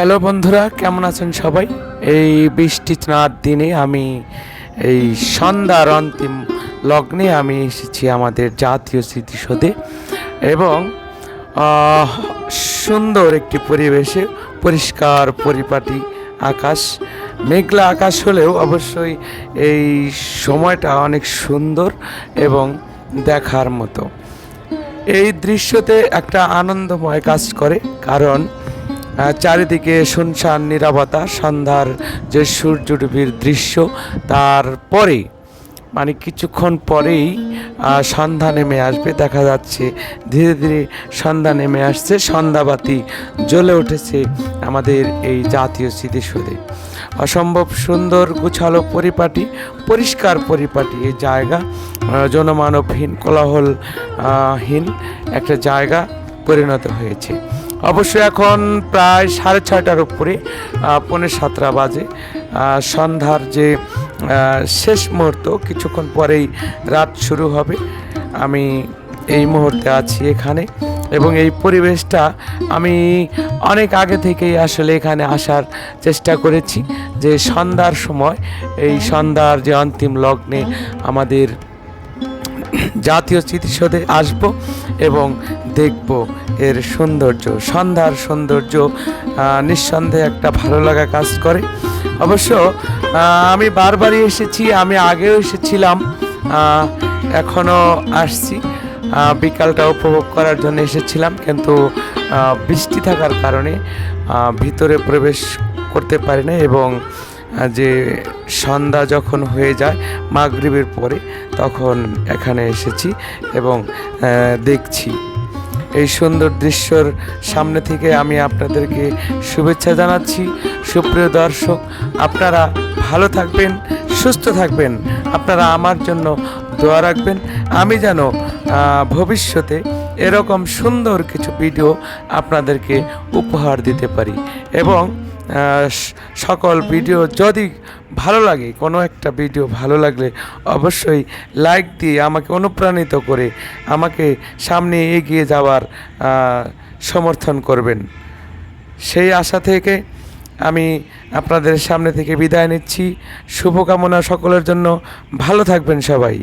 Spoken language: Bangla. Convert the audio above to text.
হ্যালো বন্ধুরা, কেমন আছেন সবাই? এই বৃষ্টি রাত দিনে আমি এই সন্ধ্যার অন্তিম লগ্নে আমি এসেছি আমাদের জাতীয় স্মৃতিসৌধে এবং সুন্দর একটি পরিবেশে পরিষ্কার পরিপাটি আকাশ, মেঘলা আকাশ হলেও অবশ্যই এই সময়টা অনেক সুন্দর এবং দেখার মতো। এই দৃশ্যতে একটা আনন্দময় কাজ করে, কারণ চারিদিকে শুনশান, নিরবতা, সন্ধ্যার যে সূর্য সূর্যডুবির দৃশ্য তারপরে মানে কিছুক্ষণ পরেই সন্ধ্যা নেমে আসবে। দেখা যাচ্ছে, ধীরে ধীরে সন্ধ্যা নেমে আসছে, সন্ধ্যাবাতি জ্বলে উঠেছে আমাদের এই জাতীয় স্মৃতিসৌধে। অসম্ভব সুন্দর, গুছালো পরিপাটি, পরিষ্কার পরিপাটি এই জায়গা। জনমানবহীন, কোলাহলহীন একটা জায়গা পরিণত হয়েছে। অবশ্য এখন প্রায় সাড়ে ছয়টার উপরে পৌনে সাতটা বাজে। সন্ধ্যার যে শেষ মুহূর্ত, কিছুক্ষণ পরেই রাত শুরু হবে। আমি এই মুহূর্তে আছি এখানে এবং এই পরিবেশটা আমি অনেক আগে থেকেই আসলে এখানে আসার চেষ্টা করেছি যে সন্ধ্যার সময়, এই সন্ধ্যার যে অন্তিম লগ্নে আমাদের জাতীয় স্মৃতিসৌধে আসব এবং দেখব এর সৌন্দর্য, সন্ধ্যার সৌন্দর্য নিঃসন্দেহে একটা ভালো লাগা কাজ করে। অবশ্য আমি বারবারই এসেছি, আমি আগেও এসেছিলাম এখনও আসছি বিকালটা উপভোগ করার জন্য এসেছিলাম, কিন্তু বৃষ্টি থাকার কারণে ভিতরে প্রবেশ করতে পারি না এবং যে সন্ধ্যা যখন হয়ে যায়, মাগরিবের পরে, তখন এখানে এসেছি এবং দেখছি। এই সুন্দর দৃশ্যর সামনে থেকে আমি আপনাদেরকে শুভেচ্ছা জানাচ্ছি। সুপ্রিয় দর্শক, আপনারা ভালো থাকবেন, সুস্থ থাকবেন। আপনারা আমার জন্য দোয়া রাখবেন। আমি যেন ভবিষ্যতে এরকম সুন্দর কিছু ভিডিও আপনাদেরকে উপহার দিতে পারি। এবং সকল ভিডিও যদি ভালো লাগে কোনো একটা ভিডিও ভালো লাগলে অবশ্যই লাইক দিয়ে আমাকে অনুপ্রাণিত করে আমাকে সামনে এগিয়ে যাওয়ার সমর্থন করবেন। সেই আশা থেকে আমি আপনাদের সামনে থেকে বিদায় নিচ্ছি। শুভকামনা সকলের জন্য। ভালো থাকবেন সবাই।